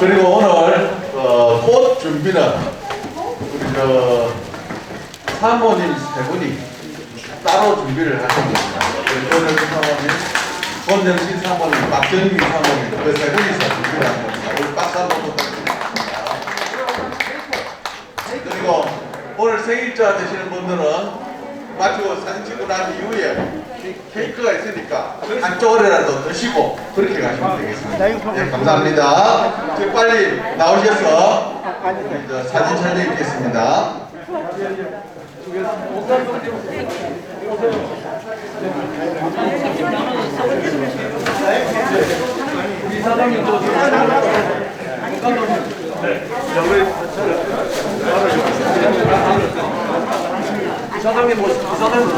그리고 오늘 어, 꽃 준비는 우리 저 사모님 세 분이 따로 준비를 하십니다. 권정신 사모님, 권정신 사모님, 박정미 사모님 그세 분이서 준비를 한 겁니다. 우리 박수 한번 부탁드립니다. 그리고 오늘 생일자 되시는 분들은 마치고 사진 찍고 난 이후에 케이크가 있으니까 한쪽으로라도 드시고 그렇게 가시면 되겠습니다. 네, 감사합니다. 지금 빨리 나오셔서 우리 저 사진 촬영했겠습니다. 사장님 또 사장님 모습 사장님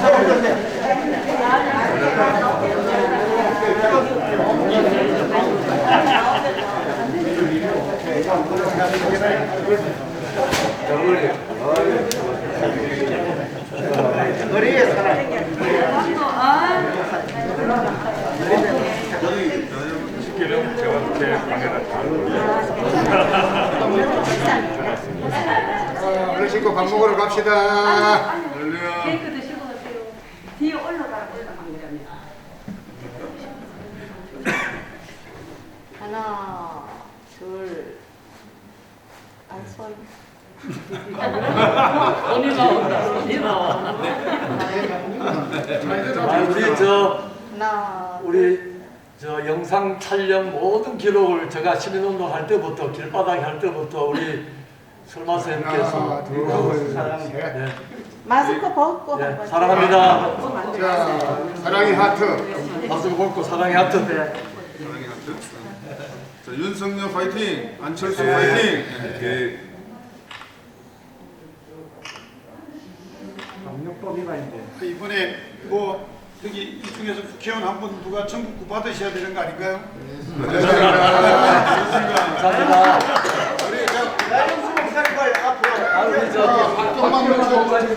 사장님 하나, 둘, 아, 손. 손이 나온다. 손이 나와. 아, 우리 저 하나, 우리 저 영상 촬영 모든 기록을 제가 시민운동 할 때부터 길바닥 할 때부터 우리 설마 셋. 네, 마스크 벗고 네, 한번 사랑합니다. 자, 사랑의 하트. 박수 걷고 사랑의 하트. 사랑의 하트. 자, 윤석열 파이팅, 안철수 파이팅. 이렇게 이번에 뭐 여기 이 중에서 국회의원 한 분 누가 전국구 받으셔야 되는 거 아닌가요? 감사합니다. 우리 저 아, 우리 저 박동만 목사님을